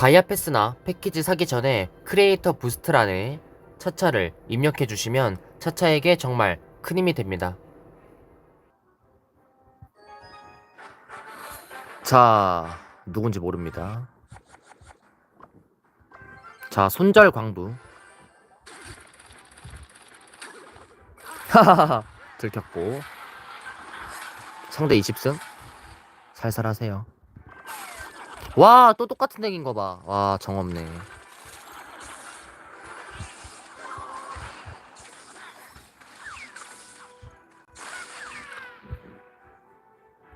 다이아 패스나 패키지 사기 전에 크리에이터 부스트란에 차차를 입력해 주시면 차차에게 정말 큰 힘이 됩니다. 자, 누군지 모릅니다. 자, 손절 광부. 하하하, 들켰고. 상대 20승? 살살 하세요. 와, 또 똑같은 덱인 거 봐. 와, 정 없네.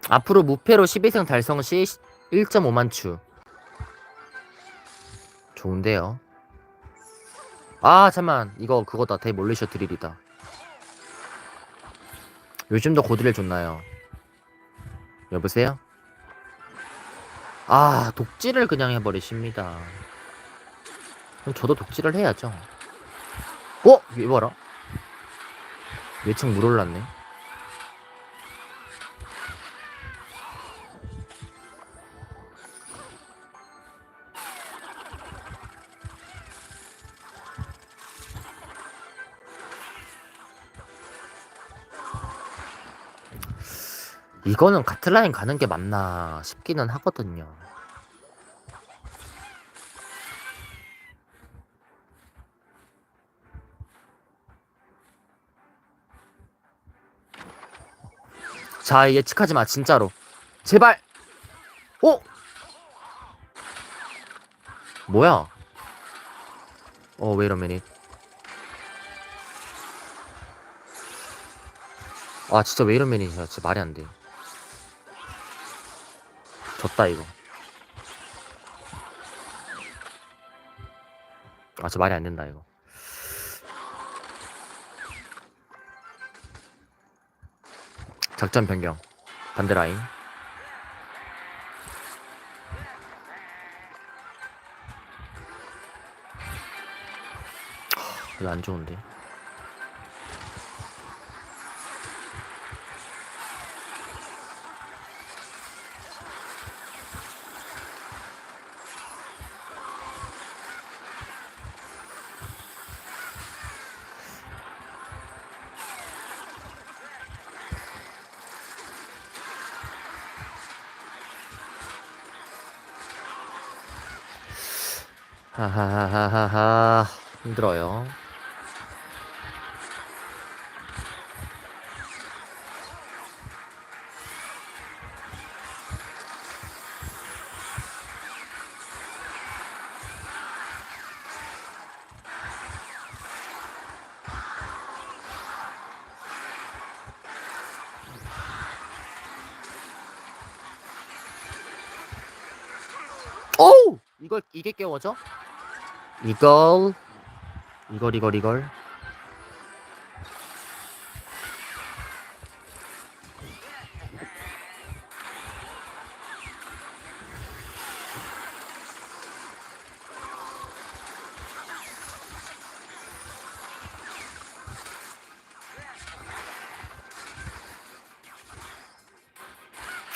앞으로 무패로 12승 달성 시 1.5만 추. 좋은데요. 아, 잠만. 이거 그거다. 데몰리셔 드릴이다. 요즘도 고드릴 좋나요? 여보세요? 아, 독질을 그냥 해버리십니다. 그럼 저도 독질을 해야죠. 어? 이거 봐라. 예측 물 올랐네. 이거는 같은 라인 가는 게 맞나 싶기는 하거든요. 자, 예측하지 마, 진짜로. 제발! 오! 뭐야? 어, 왜 이러면 아, 진짜 왜 이러면 진짜 말이 안 돼. 졌다 이거. 아 저 말이 안 된다 이거. 작전 변경. 반대 라인. 하, 이거 안 좋은데 하하하하하 힘들어요. 이걸 이게 깨워져? 이걸 이걸 이걸 이걸.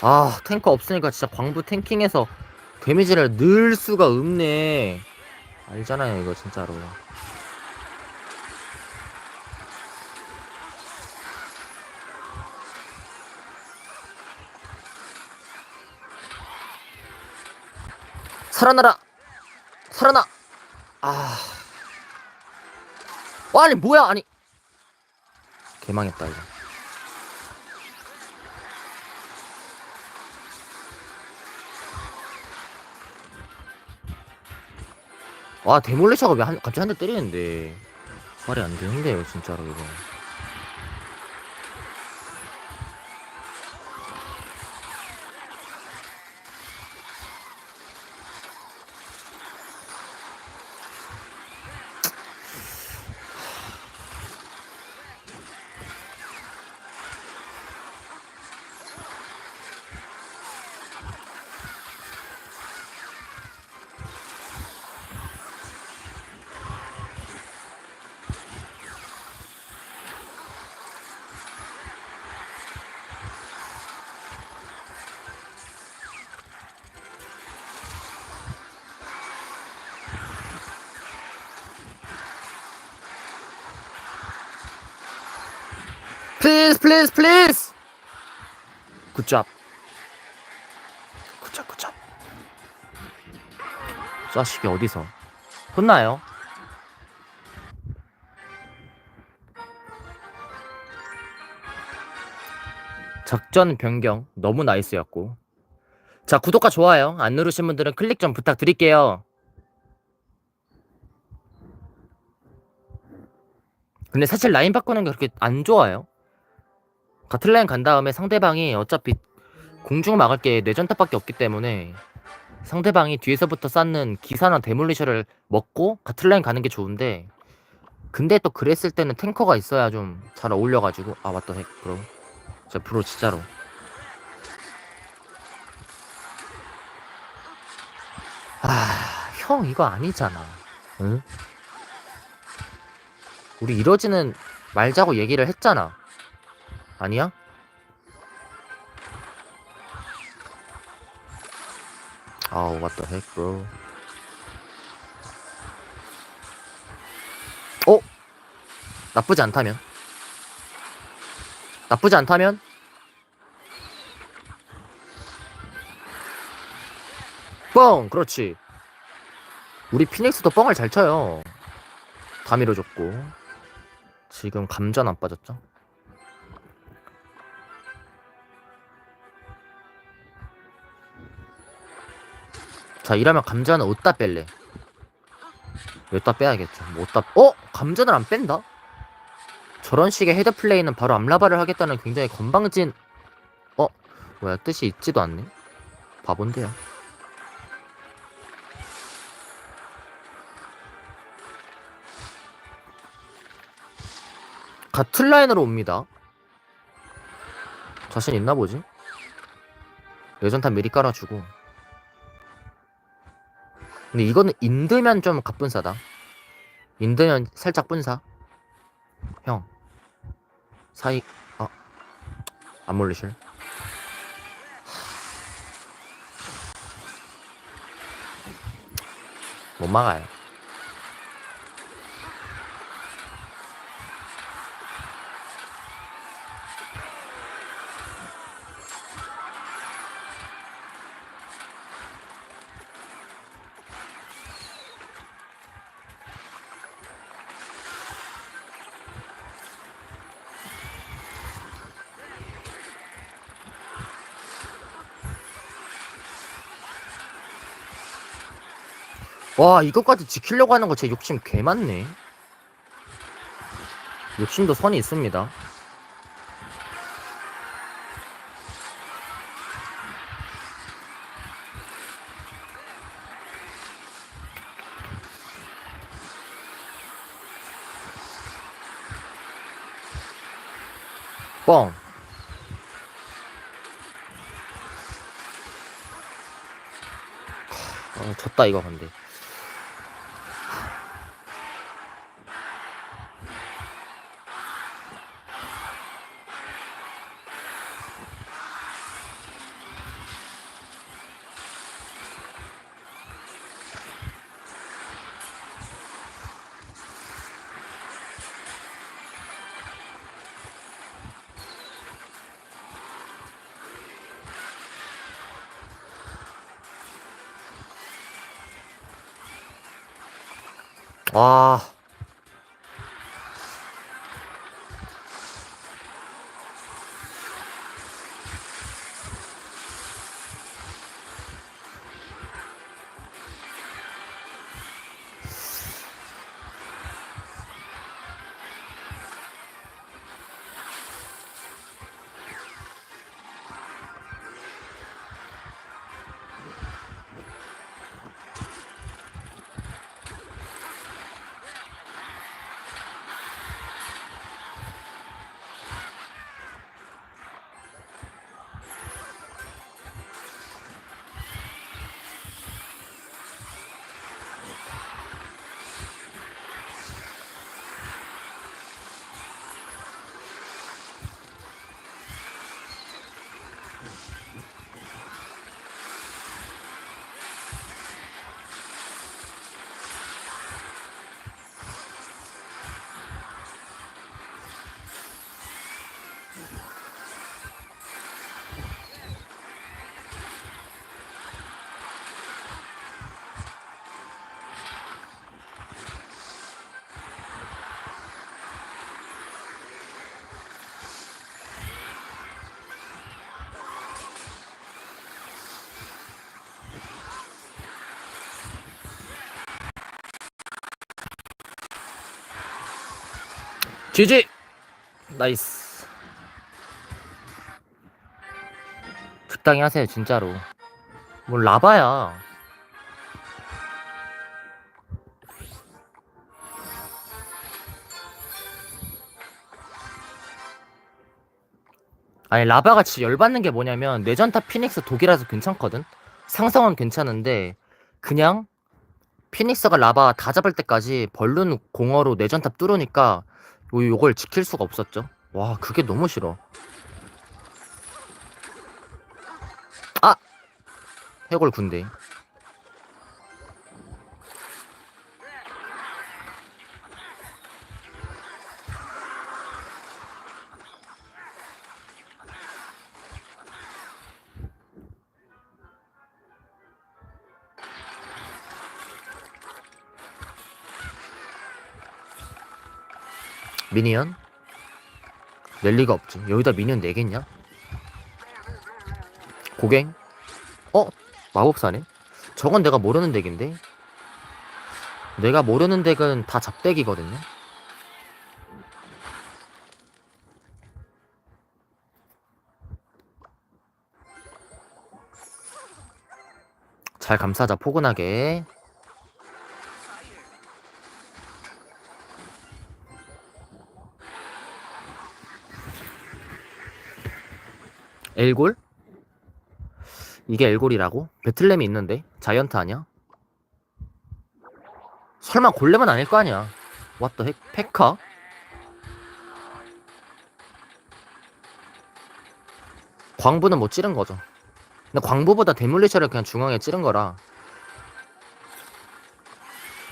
아 탱커 없으니까 진짜 광부 탱킹해서 데미지를 넣을 수가 없네 알잖아요 이거 진짜로. 살아나라! 살아나! 아. 와, 아니 뭐야! 아니. 개망했다 이거 와 데몰리셔가 왜 한, 갑자기 한 대 때리는데. 말이 안 되는데요 진짜로 이거 플리즈 플리즈 플리즈 굿잡 굿잡 굿잡 자식이 어디서? 혼나요? 작전 변경 너무 나이스였고. 자 구독과 좋아요 안 누르신 분들은 클릭 좀 부탁드릴게요. 근데 사실 라인 바꾸는 게 그렇게 안 좋아요 같은 라인 간 다음에 상대방이 어차피 공중 막을 게 뇌전탑밖에 없기 때문에 상대방이 뒤에서부터 쌓는 기사나 데몰리셔를 먹고 같은 라인 가는 게 좋은데 근데 또 그랬을 때는 탱커가 있어야 좀 잘 어울려가지고 아 맞다 핵 브로 진짜 브로 진짜로 아, 형 이거 아니잖아. 응? 우리 이러지는 말자고 얘기를 했잖아. 아니야? 아우, what the heck, bro. 어? 나쁘지 않다면? 나쁘지 않다면? 뻥! 그렇지. 우리 피닉스도 뻥을 잘 쳐요. 다 밀어줬고. 지금 감전 안 빠졌죠? 자, 이러면 감전은 어디다 뺄래? 여기다 빼야겠죠. 뭐 어디다, 어? 감전을 안 뺀다? 저런 식의 헤드 플레이는 바로 암라바를 하겠다는 굉장히 건방진, 어? 뭐야, 뜻이 있지도 않네? 바본데요. 같은 라인으로 옵니다. 자신 있나 보지? 예전탄 미리 깔아주고. 근데 이거는 인드면 좀 갑분싸다. 인드면 살짝 분사. 형. 사이, 아. 안 몰리실? 못 막아요. 와 이것까지 지키려고 하는 거 제 욕심 개 많네. 욕심도 선이 있습니다. 뻥. 어, 졌다 이거 근데 와. GG! 나이스. 적당히 하세요, 진짜로. 뭘 라바야. 아니, 진짜 열받는 게 뭐냐면, 내전타 피닉스 독이라서 괜찮거든? 상성은 괜찮은데, 그냥, 피닉스가 라바 다 잡을 때까지 벌룬 공어로 내전탑 뚫으니까, 요, 요걸 지킬 수가 없었죠. 와, 그게 너무 싫어. 아! 해골 군대. 미니언? 낼 리가 없지. 여기다 미니언 내겠냐? 고갱? 어? 마법사네? 저건 내가 모르는 덱인데? 내가 모르는 덱은 다 잡덱이거든요? 잘 감싸자, 포근하게. 엘골? 이게 엘골이라고? 배틀램이 있는데? 자이언트 아니야? 설마 골렘은 아닐 거 아니야? 왓더 핵? 페카? 광부는 뭐 찌른 거죠. 근데 광부보다 데몰리셔를 그냥 중앙에 찌른 거라.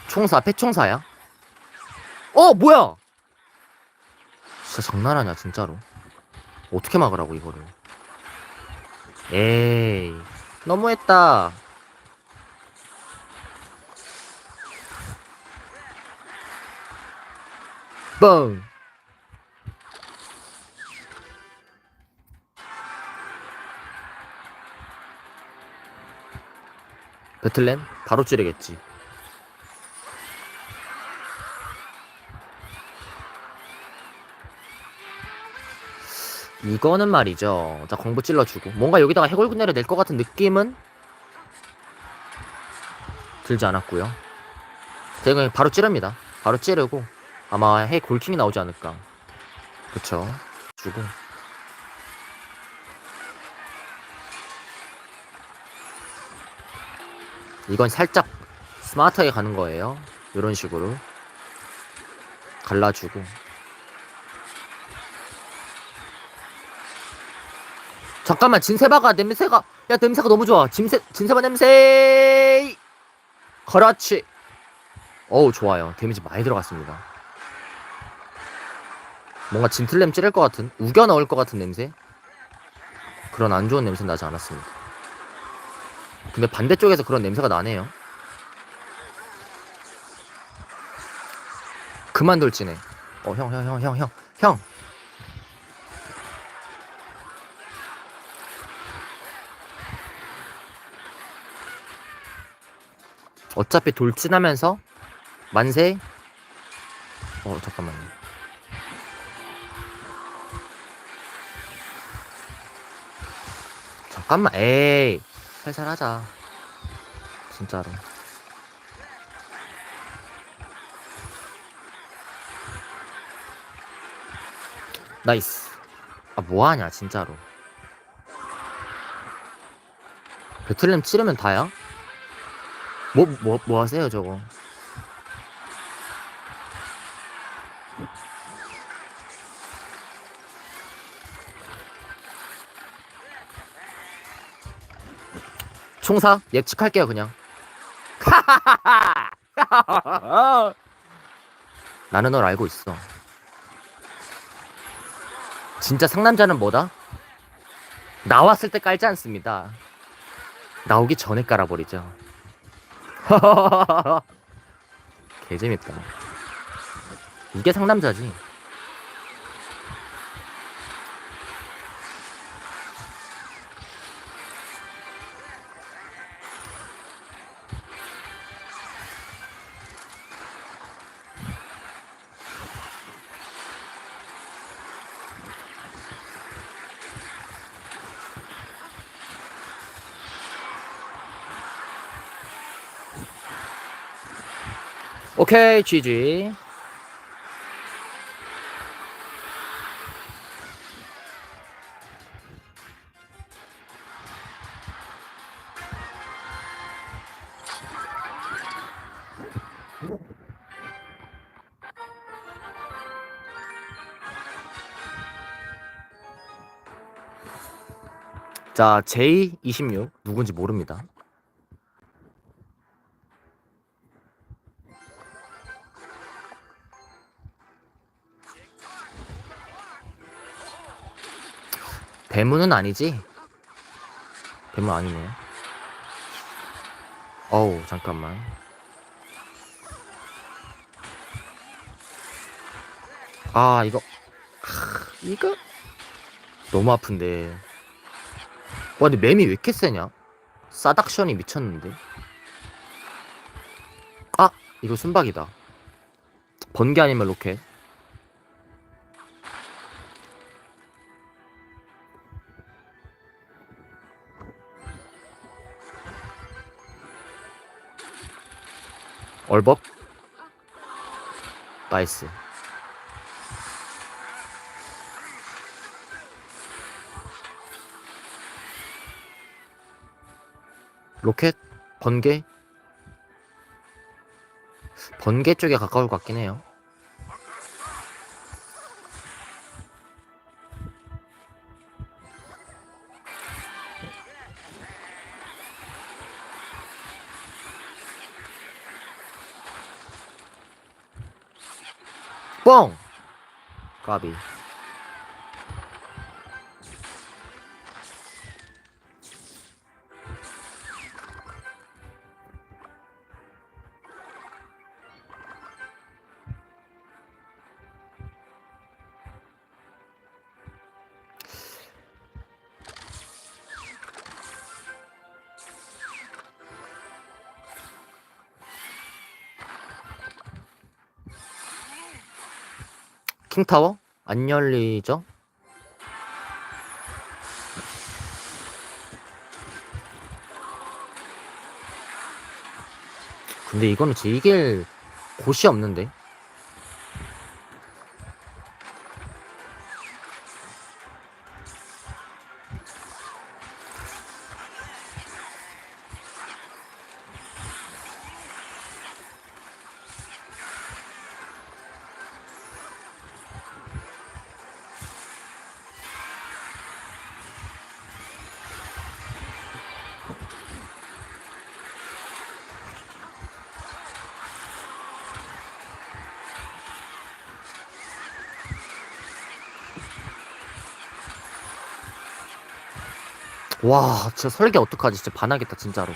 총사, 패총사야? 어, 뭐야! 진짜 장난하냐, 진짜로. 어떻게 막으라고, 이거를. 에이, 너무했다. 뻥. 배틀램 바로 찌르겠지. 이거는 말이죠. 자, 공부 찔러주고. 뭔가 여기다가 해골군대를 낼 것 같은 느낌은 들지 않았고요. 그냥 바로 찌릅니다. 바로 찌르고 아마 해 골킹이 나오지 않을까. 그쵸. 주고. 이건 살짝 스마트하게 가는 거예요. 이런 식으로. 갈라주고. 잠깐만 진세바가 냄새가 야 냄새가 너무 좋아. 진세 진세바 냄새! 그렇지. 어우 좋아요. 데미지 많이 들어갔습니다. 뭔가 진틀램 찌를 것 같은 우겨 넣을 것 같은 냄새? 그런 안 좋은 냄새 나지 않았습니다. 근데 반대쪽에서 그런 냄새가 나네요. 그만 돌지네 어형 형 형 형 형 형 어차피 돌진하면서 만세? 어 잠깐만요. 잠깐만 에이 살살 하자. 진짜로. 나이스. 아 뭐하냐 진짜로. 배틀램 치르면 다야? 뭐, 뭐, 뭐 하세요, 저거? 총사 예측할게요, 그냥. 나는 널 알고 있어. 진짜 상남자는 뭐다? 나왔을 때 깔지 않습니다. 나오기 전에 깔아버리죠. 개재밌다. 이게 상남자지. 오케이 GG 자 J26 누군지 모릅니다 대문은 아니지? 대문 아니네. 어우, 잠깐만. 아, 이거. 하, 이거? 너무 아픈데. 와, 근데 맴이 왜 이렇게 세냐? 사닥션이 미쳤는데. 아! 이거 순박이다. 번개 아니면 로켓. 얼법 나이스. 로켓? 번개? 번개 쪽에 가까울 것 같긴 해요 까 킹타워 안 열리죠? 근데 이거는 제 이길 곳이 없는데 와 진짜 설계 어떡하지? 진짜 반하겠다 진짜로.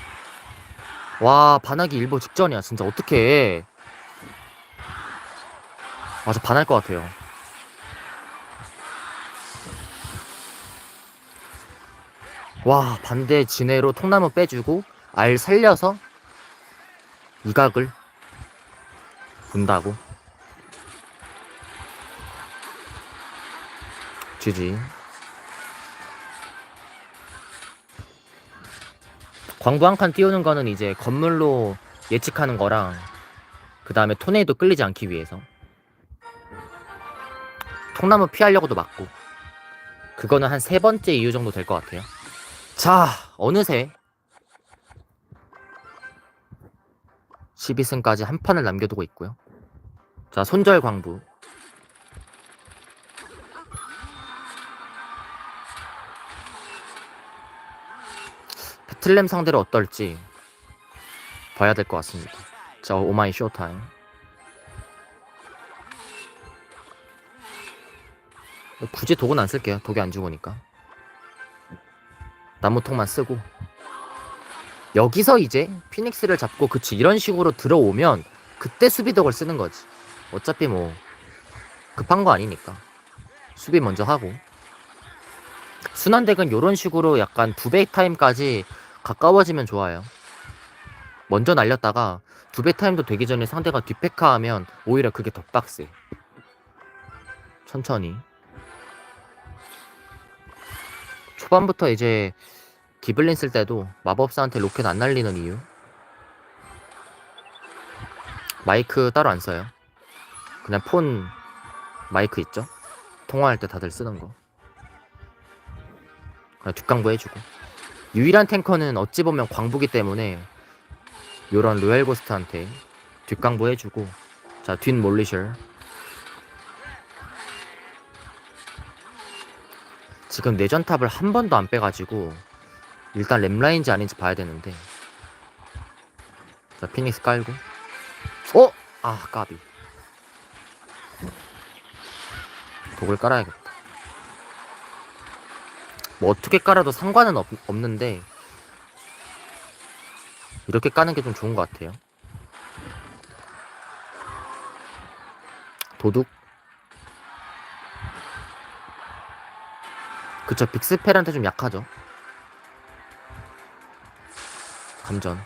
와 반하기 일보 직전이야 진짜. 어떡해. 아저 반할 것 같아요. 와 반대 진해로 통나무 빼주고 알 살려서 이각을 본다고? GG 광부 한 칸 띄우는 거는 이제 건물로 예측하는 거랑 그 다음에 토네이도 끌리지 않기 위해서 통나무 피하려고도 맞고 그거는 한 세 번째 이유 정도 될 것 같아요. 자 어느새 12승까지 한 판을 남겨두고 있고요. 자 손절 광부 틀램 상대로 어떨지 봐야 될 것 같습니다. 자, 오마이 쇼타임. 굳이 독은 안 쓸게요. 독이 안 죽으니까. 나무통만 쓰고. 여기서 이제 피닉스를 잡고 그치 이런 식으로 들어오면 그때 수비독을 쓰는 거지. 어차피 뭐 급한 거 아니니까. 수비 먼저 하고. 순환덱은 이런 식으로 약간 두 배 타임까지 가까워지면 좋아요. 먼저 날렸다가 두 배 타임도 되기 전에 상대가 뒷페카하면 오히려 그게 더 빡세. 천천히. 초반부터 이제 기블린 쓸 때도 마법사한테 로켓 안 날리는 이유. 마이크 따로 안 써요. 그냥 폰 마이크 있죠? 통화할 때 다들 쓰는 거. 그냥 뒷광고 해주고. 유일한 탱커는 어찌 보면 광부기 때문에 요런 로얄 고스트한테 뒷광고 해주고 자, 뒷 몰리셜. 지금 내전탑을 한 번도 안 빼가지고 일단 램라인지 아닌지 봐야 되는데 자, 피닉스 깔고 어? 아, 까비. 독을 깔아야겠다. 뭐 어떻게 깔아도 상관은 없, 없는데 이렇게 까는 게 좀 좋은 것 같아요. 도둑. 그쵸, 빅스펠한테 좀 약하죠. 감전.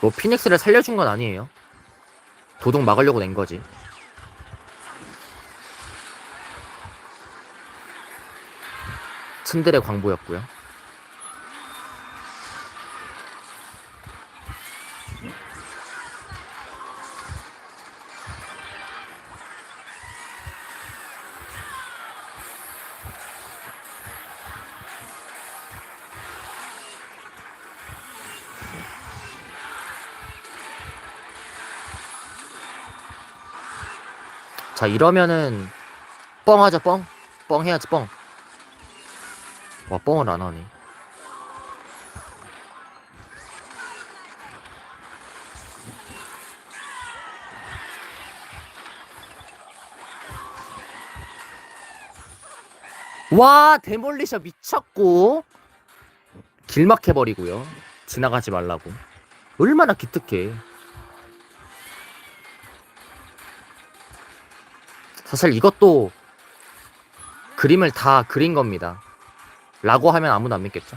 뭐 피닉스를 살려준 건 아니에요. 도둑 막으려고 낸 거지. 츤들의 광부였고요. 자 이러면은 뻥 하자 뻥. 뻥 해야지 뻥. 와 뻥을 안 하네. 와 데몰리셔 미쳤고 길막해버리고요. 지나가지 말라고. 얼마나 기특해. 사실 이것도 그림을 다 그린 겁니다. 라고 하면 아무도 안 믿겠죠?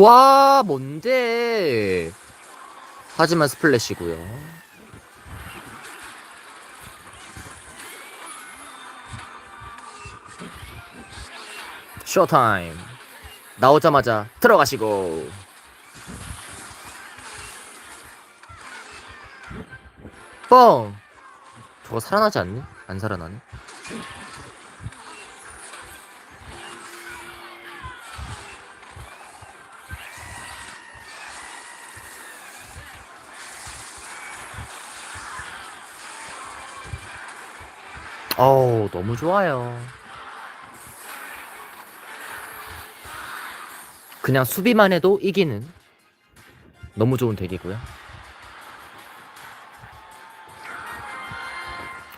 와, 뭔데? 하지만 스플래시고요. 쇼타임. 나오자마자 들어가시고. 뻥! 저거 살아나지 않니? 안 살아나네? 어우, 너무 좋아요. 그냥 수비만 해도 이기는 너무 좋은 덱이고요.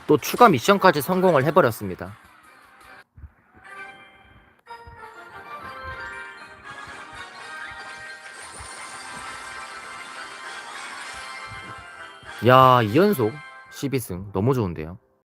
또 추가 미션까지 성공을 해버렸습니다. 야, 2연속 12승 너무 좋은데요.